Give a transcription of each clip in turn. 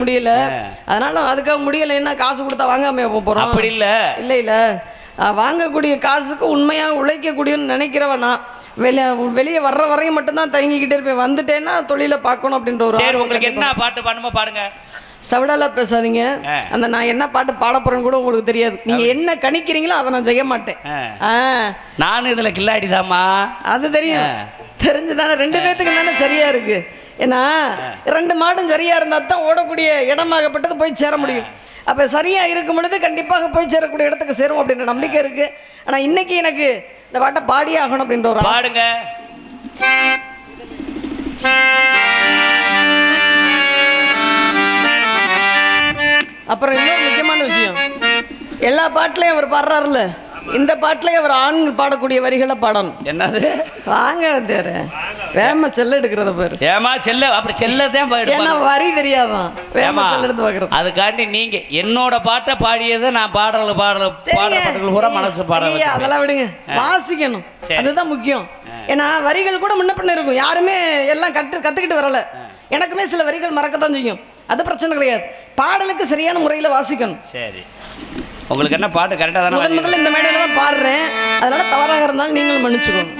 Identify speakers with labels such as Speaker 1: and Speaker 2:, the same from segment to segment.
Speaker 1: முடியல. அதனால அதுக்காக முடியலைன்னா காசு கொடுத்தா வாங்காம போறோம்?
Speaker 2: அப்படி இல்ல.
Speaker 1: இல்லை இல்லை. வாங்கக்கூடிய காசுக்கு உண்மையாக உழைக்கக்கூடியன்னு நினைக்கிறவன் நான். வெளியே வெளியே வர்ற வரையும் மட்டும்தான் தயங்கிக்கிட்டே இருப்பேன். வந்துட்டேன்னா தொழிலை பார்க்கணும் அப்படின்ற ஒரு
Speaker 2: சரி உங்களுக்கு. என்ன பாட்டு பாடுமோ பாடுங்க.
Speaker 1: சவடாலா பேசாதீங்க. அந்த நான் என்ன பாட்டு பாட போறேன்னு கூட உங்களுக்கு தெரியாது. நீங்க என்ன கணிக்கிறீங்களோ அதை நான் செய்ய மாட்டேன்.
Speaker 2: நானும் இதுல கில்லாடிதாம்மா.
Speaker 1: அது தெரியும். தெரிஞ்சுதானே. ரெண்டு பேத்துக்கு தானே சரியா இருக்கு. ஏன்னா ரெண்டு மாடும் சரியா இருந்தா தான் ஓடக்கூடிய இடமாகப்பட்டது போய் சேர முடியும். அப்ப சரியா இருக்கும் பொழுது கண்டிப்பாக போய் சேரக்கூடிய இடத்துக்கு சேரும் அப்படின்ற நம்பிக்கை இருக்கு. ஆனா இன்னைக்கு எனக்கு இந்த பாட்டை பாடியே ஆகணும் அப்படின்ற ஒரு.
Speaker 2: பாடுங்க.
Speaker 1: அப்புறம் இன்னொரு முக்கியமான விஷயம். எல்லா பாட்டுலயும் அவர் பாடுறாருல்ல? இந்த பாட்டுலயும் அவர் ஆண்கள் பாடக்கூடிய வரிகளை பாடணும்.
Speaker 2: என்னது?
Speaker 1: வாங்க தேர. வேம செல்ல எடுக்கிறத பாரு.
Speaker 2: ஏமா செல்ல அப்புறம் செல்லதான்
Speaker 1: ஏன்னா
Speaker 2: பாடுப்பாங்க
Speaker 1: வரி தெரியாதான் வேம செல்ல எடுத்து பார்க்கறது
Speaker 2: அதுக்காண்டி நீங்க என்னோட பாட்டை பாடியதை நான் பாடல பாடல பாட்டுகள் பூரா மனசு பாட
Speaker 1: ஐயா,
Speaker 2: வச்சிருக்கேன்.
Speaker 1: அதெல்லாம் விடுங்க. வாசிக்கணும். அதுதான் முக்கியம். ஏன்னா வரிகள் கூட முன்ன பின்ன இருக்கும். யாருமே எல்லாம் கட்டு கத்துக்கிட்டு வரல. எனக்குமே சில வரிகள் மறக்கத்தான் செய்யும். அது பிரச்சனை கிடையாது. பாடலுக்கு சரியான முறையில் வாசிக்கணும்.
Speaker 2: சரி. உங்களுக்கு என்ன பாட்டு கரெக்டாக தானே
Speaker 1: முதல்ல இந்த மேடையில தான் பாடுறேன். அதனால தவறாக இருந்தாலும் நீங்களும் மன்னிச்சுக்கோங்க.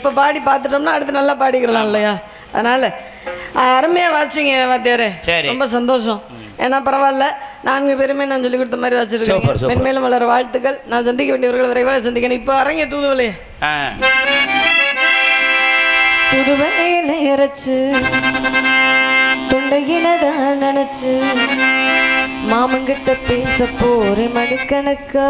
Speaker 1: இப்போ பாடி பார்த்துட்டோம்னா அடுத்து நல்லா பாடிக்கலாம் இல்லையா? அதனால் அருமையாக வாச்சிங்க வாத்தியாரே.
Speaker 2: சரி.
Speaker 1: ரொம்ப சந்தோஷம். ஏன்னா பரவாயில்ல. நான்கு பேருமே நான் சொல்லி கொடுத்த மாதிரி வச்சிருக்கேன். மென்மேலும் வளர வாழ்த்துக்கள். நான் சந்திக்க வேண்டியவர்களை விரைவாக சந்திக்கணும் இப்போ அரங்க தூதுவலையே
Speaker 2: ஆ.
Speaker 3: புதுவனையில இறைச்சு தொண்டையினதான் நினைச்சு மாமங்கிட்ட பேச போறேன் மணிக்கணக்கா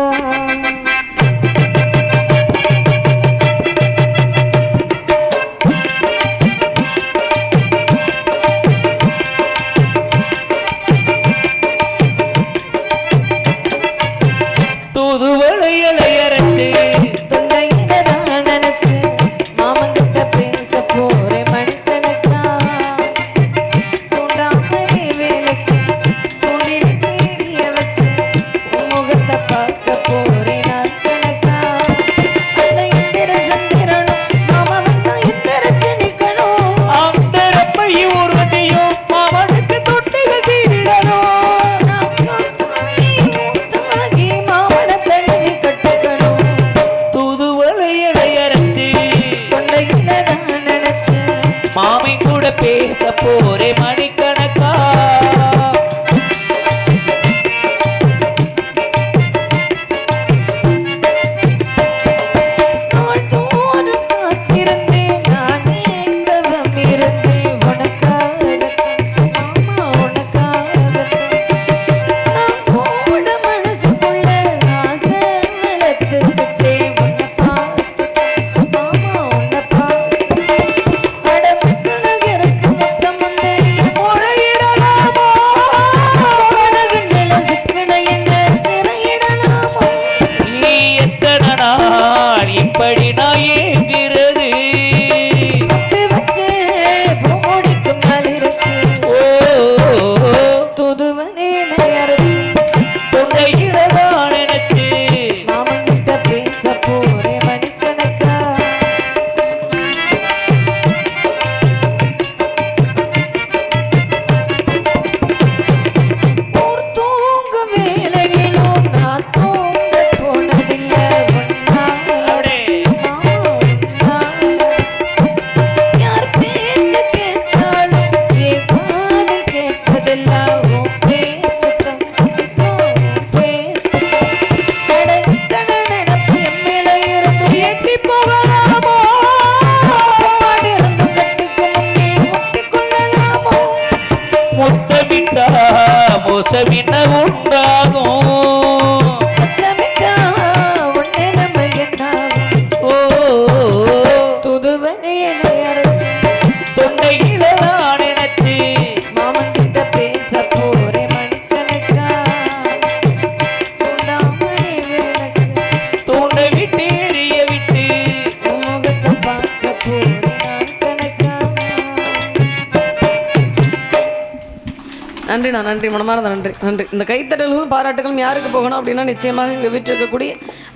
Speaker 1: நன்றிண்ணா நன்றி மனமார்ந்த நன்றி நன்றி. இந்த கைத்தட்டல்களும் பாராட்டுகளும் யாருக்கு போகணும் அப்படின்னா நிச்சயமாக இங்கே வீட்டிருக்கக்கூடிய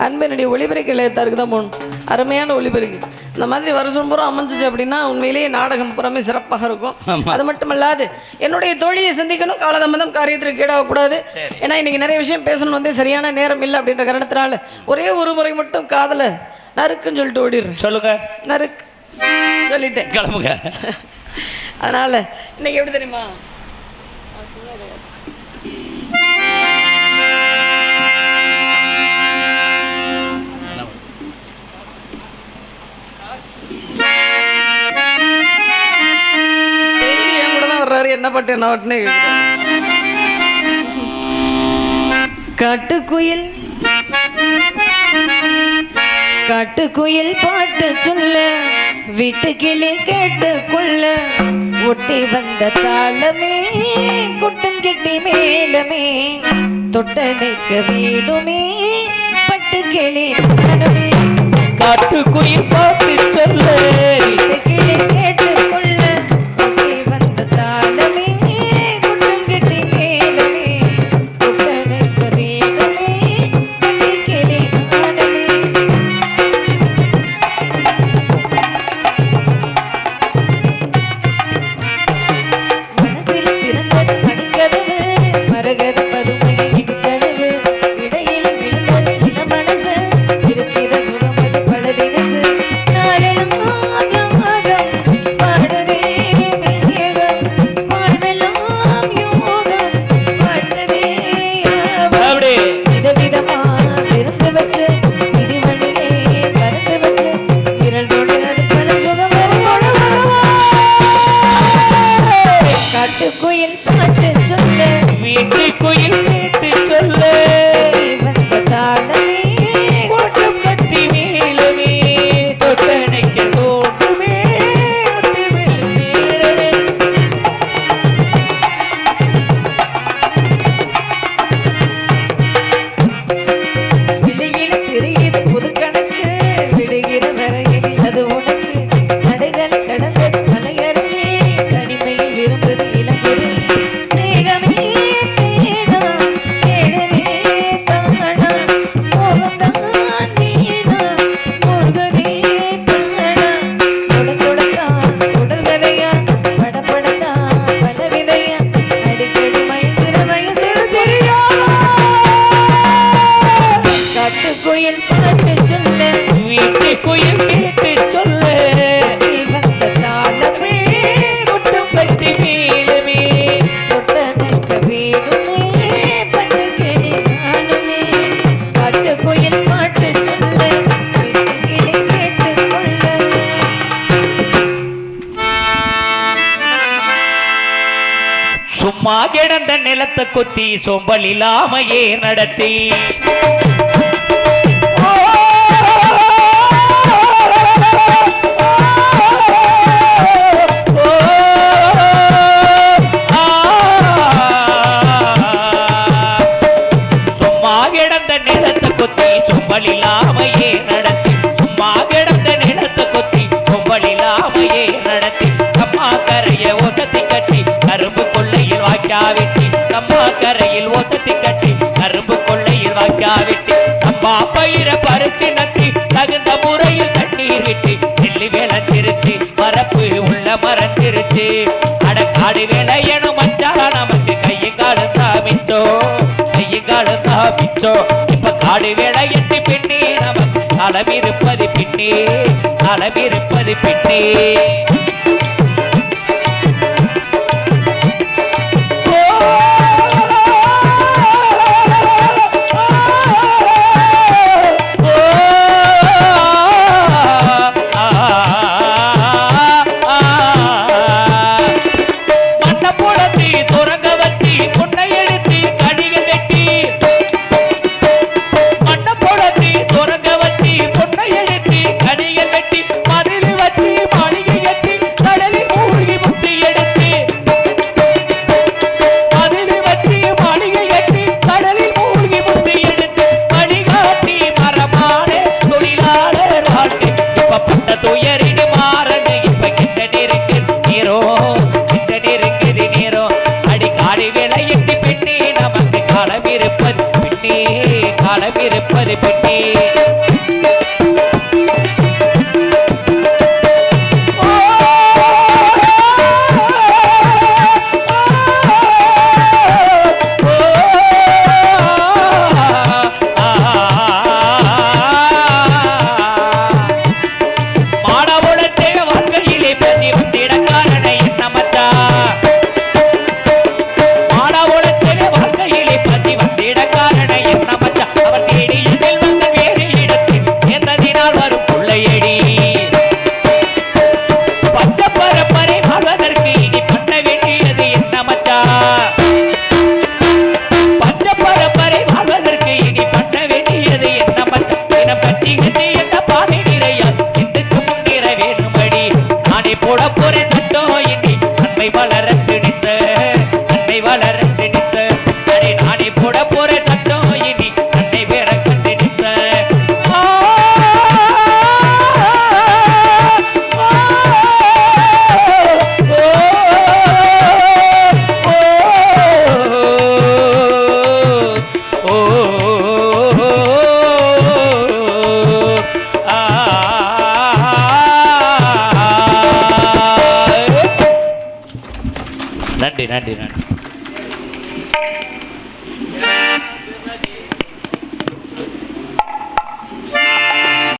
Speaker 1: அன்பினுடைய ஒளிபெருக்க இளையத்தாருக்கு தான் போகணும். அருமையான ஒளிபெருக்கு. இந்த மாதிரி வருஷம் பூரா அமைஞ்சிச்சு அப்படின்னா உண்மையிலேயே நாடகம் புறமே சிறப்பாக இருக்கும். அது மட்டுமல்லாது என்னுடைய தோழியை சந்திக்கணும் காலதாமதம் காரியத்திற்கு கேடாகக்கூடாது ஏன்னா இன்னைக்கு நிறைய விஷயம் பேசணும் வந்து சரியான நேரம் இல்லை அப்படின்ற காரணத்தினால ஒரே ஒரு முறை மட்டும் காதலை நறுக்குன்னு சொல்லிட்டு ஓடிடுறேன்.
Speaker 2: சொல்லுங்க.
Speaker 1: நறுக்கு. சொல்லிட்டேன்.
Speaker 2: கிளம்புங்க.
Speaker 1: அதனால இன்னைக்கு எப்படி தெரியுமா? என்ன பாட்டு என்ன பாட்டுன்னு காட்டுக்குயில் காட்டுக்குயில் பாட்டு சொல்ல. வீட்டு கிளி கேட்டுக்குள்ள. ஒட்டி வந்த தாளமே குட்டும்
Speaker 3: கெட்டி மேலுமே. தொட்டணைக்க வீடுமே பட்டு கிளி காட்டுக்குயில் பாட்டு சொல்ல.
Speaker 2: சும்மா கிடந்த நிலத்தை கொத்தி சொம்பல் இல்லாமையே நடத்தி. ஆடு விளையணும் மச்சா நமக்கு கையை காலம் தாமிச்சோ கையை காலம் தாமிச்சோ இப்ப காடு விளையட்டி பின்னி நமக்கு அளவிருப்பது பின்னி அளவிருப்பது பின்னி. நன்றி